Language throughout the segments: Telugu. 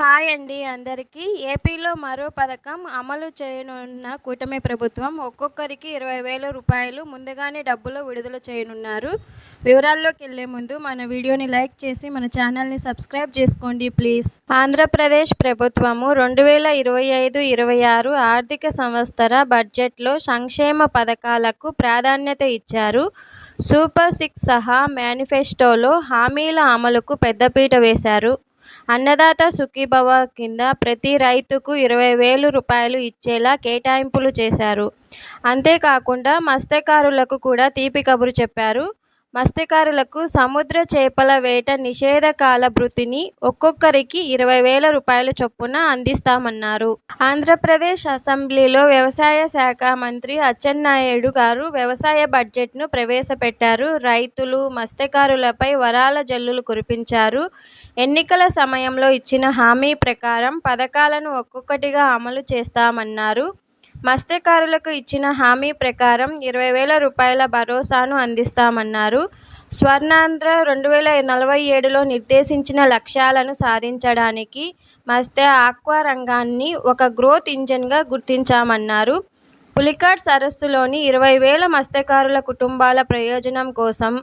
హాయ్ అండి అందరికీ. ఏపీలో మరో పథకం అమలు చేయనున్న కూటమి ప్రభుత్వం ఒక్కొక్కరికి ఇరవై వేల రూపాయలు ముందుగానే డబ్బులు విడుదల చేయనున్నారు. వివరాల్లోకి వెళ్ళే ముందు మన వీడియోని లైక్ చేసి మన ఛానల్ని సబ్స్క్రైబ్ చేసుకోండి ప్లీజ్. ఆంధ్రప్రదేశ్ ప్రభుత్వము రెండు వేల ఇరవై ఐదు ఇరవై ఆరు ఆర్థిక సంవత్సర బడ్జెట్లో సంక్షేమ పథకాలకు ప్రాధాన్యత ఇచ్చారు. సూపర్ సిక్స్ సహా మేనిఫెస్టోలో హామీల అమలుకు పెద్దపీట వేశారు. అన్నదాత సుఖీభవ కింద ప్రతి రైతుకు ఇరవై వేలు రూపాయలు ఇచ్చేలా కేటాయింపులు చేశారు. అంతేకాకుండా మత్స్యకారులకు కూడా తీపి కబురు చెప్పారు. మత్స్యకారులకు సముద్ర చేపల వేట నిషేధ కాల భృతిని ఒక్కొక్కరికి ఇరవై వేల రూపాయల చొప్పున అందిస్తామన్నారు. ఆంధ్రప్రదేశ్ అసెంబ్లీలో వ్యవసాయ శాఖ మంత్రి అచ్చెన్నాయుడు గారు వ్యవసాయ బడ్జెట్ను ప్రవేశపెట్టారు. రైతులు మత్స్యకారులపై వరాల జల్లులు కురిపించారు. ఎన్నికల సమయంలో ఇచ్చిన హామీ ప్రకారం పథకాలను ఒక్కొక్కటిగా అమలు చేస్తామన్నారు. మత్స్యకారులకు ఇచ్చిన హామీ ప్రకారం ఇరవై వేల రూపాయల భరోసాను అందిస్తామన్నారు. స్వర్ణాంధ్ర రెండు వేల నలభై ఏడులో నిర్దేశించిన లక్ష్యాలను సాధించడానికి మత్స్య ఆక్వా రంగాన్ని ఒక గ్రోత్ ఇంజన్గా గుర్తించామన్నారు. పులికాట్ సరస్సులోని ఇరవై వేల మత్స్యకారుల కుటుంబాల ప్రయోజనం కోసం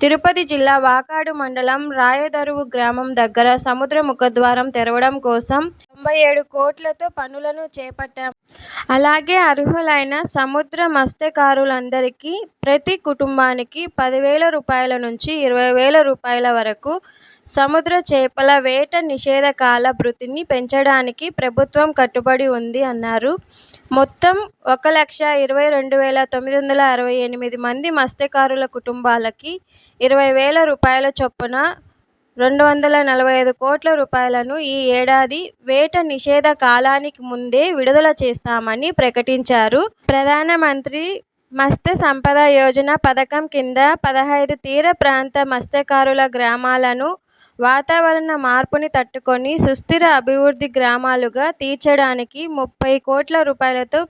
తిరుపతి జిల్లా వాకాడు మండలం రాయదరువు గ్రామం దగ్గర సముద్ర ముఖద్వారం తెరవడం కోసం తొంభై ఏడు కోట్లతో పనులను చేపట్టాం. అలాగే అర్హులైన సముద్ర మత్స్యకారులందరికీ ప్రతి కుటుంబానికి పదివేల రూపాయల నుంచి ఇరవై వేల రూపాయల వరకు సముద్ర చేపల వేట నిషేధ కాల భృతిని పెంచడానికి ప్రభుత్వం కట్టుబడి ఉంది అన్నారు. మొత్తం ఒక లక్ష ఇరవై రెండు వేల తొమ్మిది వందల అరవై ఎనిమిది మంది మత్స్యకారుల కుటుంబాలకి ఇరవై వేల రూపాయల చొప్పున రెండు వందల నలభై ఐదు కోట్ల రూపాయలను ఈ ఏడాది వేట నిషేధ కాలానికి ముందే విడుదల చేస్తామని ప్రకటించారు. ప్రధానమంత్రి మత్స్య సంపద యోజన పథకం కింద పదహైదు తీర ప్రాంత మత్స్యకారుల గ్రామాలను వాతావరణ మార్పుని తట్టుకొని సుస్థిర అభివృద్ధి గ్రామాలుగా తీర్చడానికి ముప్పై కోట్ల రూపాయలతో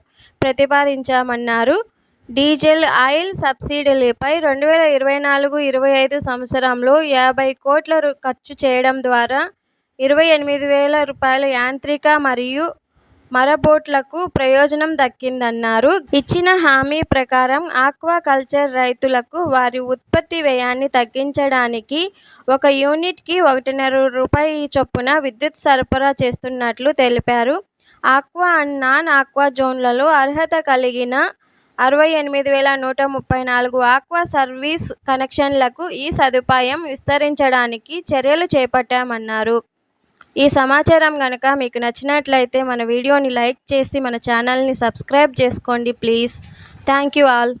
ప్రతిపాదించామన్నారు. డీజిల్ ఆయిల్ సబ్సిడీలపై రెండు వేల ఇరవై నాలుగు ఇరవై ఐదు సంవత్సరంలో యాభై కోట్ల ఖర్చు చేయడం ద్వారా ఇరవై ఎనిమిది వేల రూపాయల యాంత్రిక మరియు మరబోట్లకు ప్రయోజనం దక్కిందన్నారు. ఇచ్చిన హామీ ప్రకారం ఆక్వా కల్చర్ రైతులకు వారి ఉత్పత్తి వ్యయాన్ని తగ్గించడానికి ఒక యూనిట్కి ఒకటిన్నర రూపాయి చొప్పున విద్యుత్ సరఫరా చేస్తున్నట్లు తెలిపారు. ఆక్వా అండ్ నాన్ ఆక్వా జోన్లలో అర్హత కలిగిన అరవై ఎనిమిది వేల నూట ముప్పై నాలుగు ఆక్వా సర్వీస్ కనెక్షన్లకు ఈ సదుపాయం విస్తరించడానికి చర్యలు చేపట్టామన్నారు. ఈ సమాచారం కనుక మీకు నచ్చినట్లయితే మన వీడియోని లైక్ చేసి మన ఛానల్ని సబ్స్క్రైబ్ చేసుకోండి ప్లీజ్. Thank you all.